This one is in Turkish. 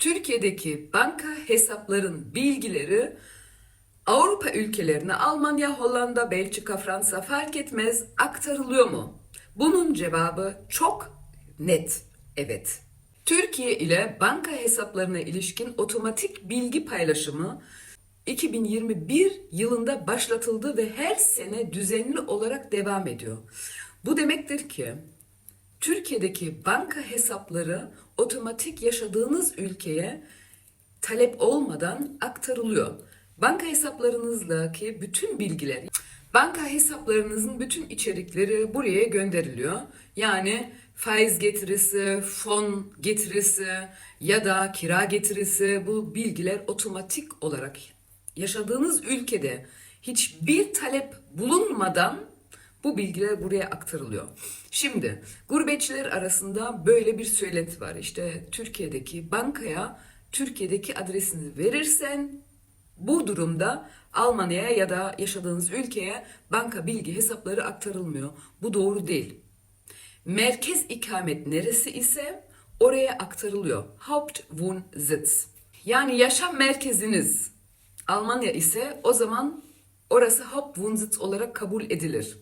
Türkiye'deki banka hesapların bilgileri Avrupa ülkelerine Almanya, Hollanda, Belçika, Fransa fark etmez aktarılıyor mu? Bunun cevabı çok net. Evet. Türkiye ile banka hesaplarına ilişkin otomatik bilgi paylaşımı 2021 yılında başlatıldı ve her sene düzenli olarak devam ediyor. Bu demektir ki Türkiye'deki banka hesapları otomatik yaşadığınız ülkeye talep olmadan aktarılıyor. Banka hesaplarınızdaki bütün bilgiler, banka hesaplarınızın bütün içerikleri buraya gönderiliyor. Yani faiz getirisi, fon getirisi ya da kira getirisi bu bilgiler otomatik olarak yaşadığınız ülkede hiçbir talep bulunmadan bu bilgiler buraya aktarılıyor. Şimdi gurbetçiler arasında böyle bir söylenti var. İşte Türkiye'deki bankaya Türkiye'deki adresini verirsen bu durumda Almanya'ya ya da yaşadığınız ülkeye banka bilgi hesapları aktarılmıyor. Bu doğru değil. Merkez ikamet neresi ise oraya aktarılıyor. Hauptwohnsitz. Yani yaşam merkeziniz Almanya ise o zaman orası Hauptwohnsitz olarak kabul edilir.